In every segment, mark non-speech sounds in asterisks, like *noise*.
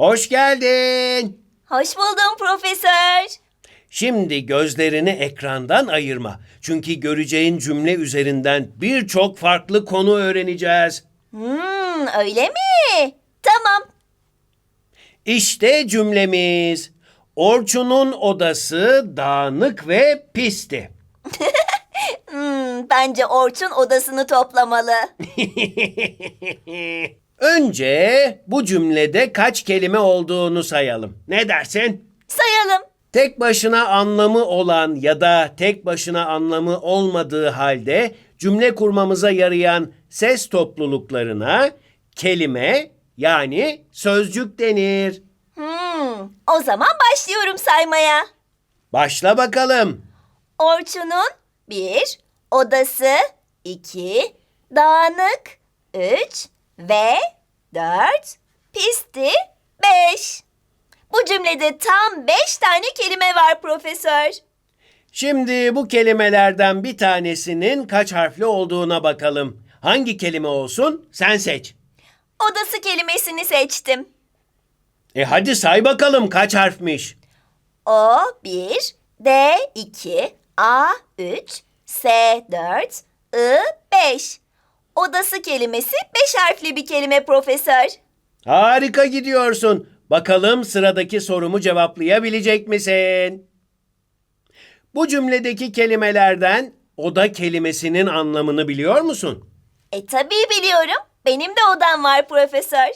Hoş geldin. Hoş buldum profesör. Şimdi gözlerini ekrandan ayırma. Çünkü göreceğin cümle üzerinden birçok farklı konu öğreneceğiz. Hmm, öyle mi? Tamam. İşte cümlemiz. Orçun'un odası dağınık ve pisti. *laughs* Hmm, bence Orçun odasını toplamalı. *laughs* Önce bu cümlede kaç kelime olduğunu sayalım. Ne dersin? Sayalım. Tek başına anlamı olan ya da tek başına anlamı olmadığı halde cümle kurmamıza yarayan ses topluluklarına kelime yani sözcük denir. Hmm, o zaman başlıyorum saymaya. Başla bakalım. Orçun'un bir, odası iki, dağınık üç ve dört, pisti beş. Bu cümlede tam beş tane kelime var profesör. Şimdi bu kelimelerden bir tanesinin kaç harfli olduğuna bakalım. Hangi kelime olsun? Sen seç. Odası kelimesini seçtim. E hadi say bakalım kaç harfmiş. O 1, D 2, A 3, S 4, I 5. Odası kelimesi beş harfli bir kelime profesör. Harika gidiyorsun. Bakalım sıradaki sorumu cevaplayabilecek misin? Bu cümledeki kelimelerden oda kelimesinin anlamını biliyor musun? E tabii biliyorum. Benim de odam var profesör.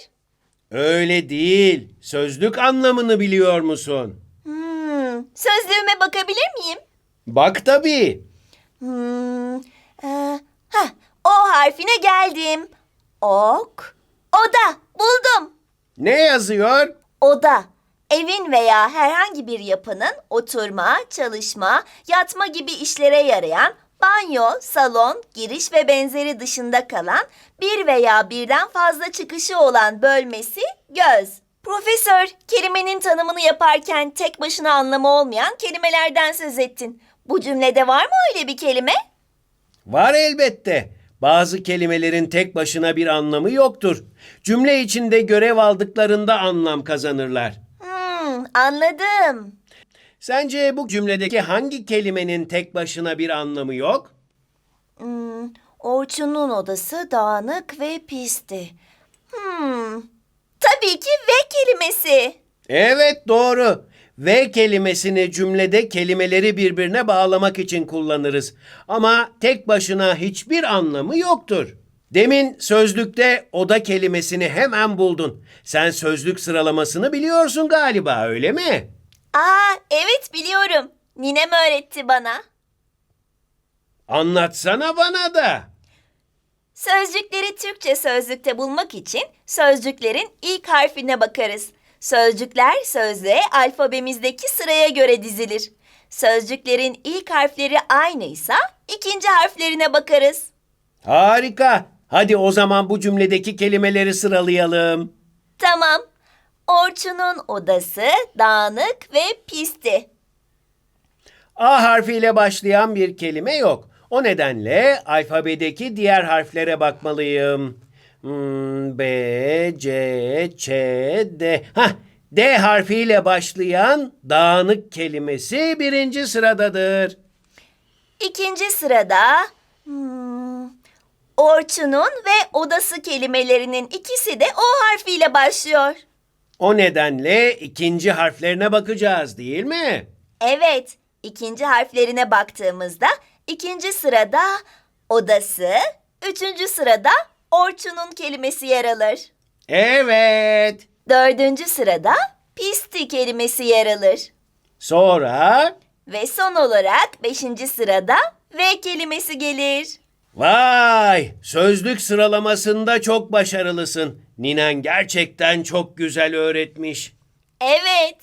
Öyle değil. Sözlük anlamını biliyor musun? Hmm, sözlüğüme bakabilir miyim? Bak tabii. Hmm, harfine geldim. Ok, oda, buldum. Ne yazıyor? Oda, evin veya herhangi bir yapının oturma, çalışma, yatma gibi işlere yarayan banyo, salon, giriş ve benzeri dışında kalan bir veya birden fazla çıkışı olan bölmesi göz. Profesör, kelimenin tanımını yaparken tek başına anlamı olmayan kelimelerden söz ettin. Bu cümlede var mı öyle bir kelime? Var elbette. Bazı kelimelerin tek başına bir anlamı yoktur. Cümle içinde görev aldıklarında anlam kazanırlar. Hmm, anladım. Sence bu cümledeki hangi kelimenin tek başına bir anlamı yok? Hmm, Orçun'un odası dağınık ve pisti. Hmm, tabii ki ve kelimesi. Evet doğru. Ve kelimesini cümlede kelimeleri birbirine bağlamak için kullanırız. Ama tek başına hiçbir anlamı yoktur. Demin sözlükte oda kelimesini hemen buldun. Sen sözlük sıralamasını biliyorsun galiba öyle mi? Aa, evet biliyorum. Ninem öğretti bana. Anlatsana bana da. Sözcükleri Türkçe sözlükte bulmak için sözcüklerin ilk harfine bakarız. Sözcükler sözlüğe alfabemizdeki sıraya göre dizilir. Sözcüklerin ilk harfleri aynıysa ikinci harflerine bakarız. Harika. Hadi o zaman bu cümledeki kelimeleri sıralayalım. Tamam. Orçun'un odası dağınık ve pisti. A harfiyle başlayan bir kelime yok. O nedenle alfabedeki diğer harflere bakmalıyım. Hmm, B, C, Ç, D. Hah, D harfiyle başlayan dağınık kelimesi birinci sıradadır. İkinci sırada hmm, Orçun'un ve odası kelimelerinin ikisi de O harfiyle başlıyor. O nedenle ikinci harflerine bakacağız değil mi? Evet, ikinci harflerine baktığımızda ikinci sırada odası, üçüncü sırada Orçun'un kelimesi yer alır. Evet. Dördüncü sırada pisti kelimesi yer alır. Sonra Ve son olarak beşinci sırada V kelimesi gelir. Vay! Sözlük sıralamasında çok başarılısın. Ninen gerçekten çok güzel öğretmiş. Evet.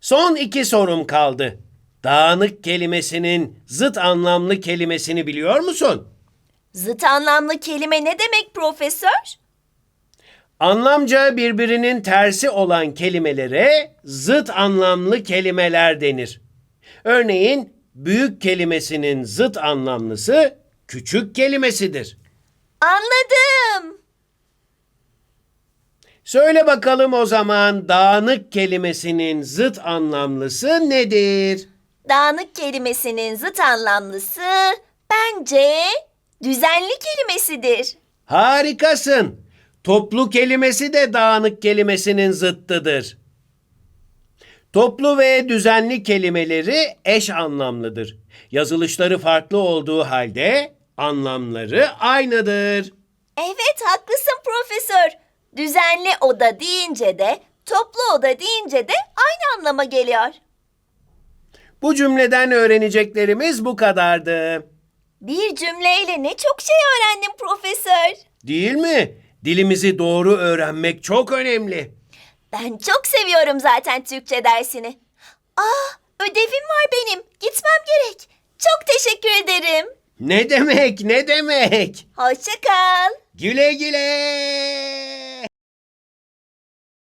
Son iki sorum kaldı. Dağınık kelimesinin zıt anlamlı kelimesini biliyor musun? Zıt anlamlı kelime ne demek profesör? Anlamca birbirinin tersi olan kelimelere zıt anlamlı kelimeler denir. Örneğin büyük kelimesinin zıt anlamlısı küçük kelimesidir. Anladım. Söyle bakalım o zaman dağınık kelimesinin zıt anlamlısı nedir? Dağınık kelimesinin zıt anlamlısı bence düzenli kelimesidir. Harikasın. Toplu kelimesi de dağınık kelimesinin zıttıdır. Toplu ve düzenli kelimeleri eş anlamlıdır. Yazılışları farklı olduğu halde anlamları aynıdır. Evet haklısın profesör. Düzenli oda deyince de toplu oda deyince de aynı anlama geliyor. Bu cümleden öğreneceklerimiz bu kadardı. Bir cümleyle ne çok şey öğrendim profesör. Değil mi? Dilimizi doğru öğrenmek çok önemli. Ben çok seviyorum zaten Türkçe dersini. Ah, ödevim var benim. Gitmem gerek. Çok teşekkür ederim. Ne demek, ne demek? Hoşça kal. Güle güle.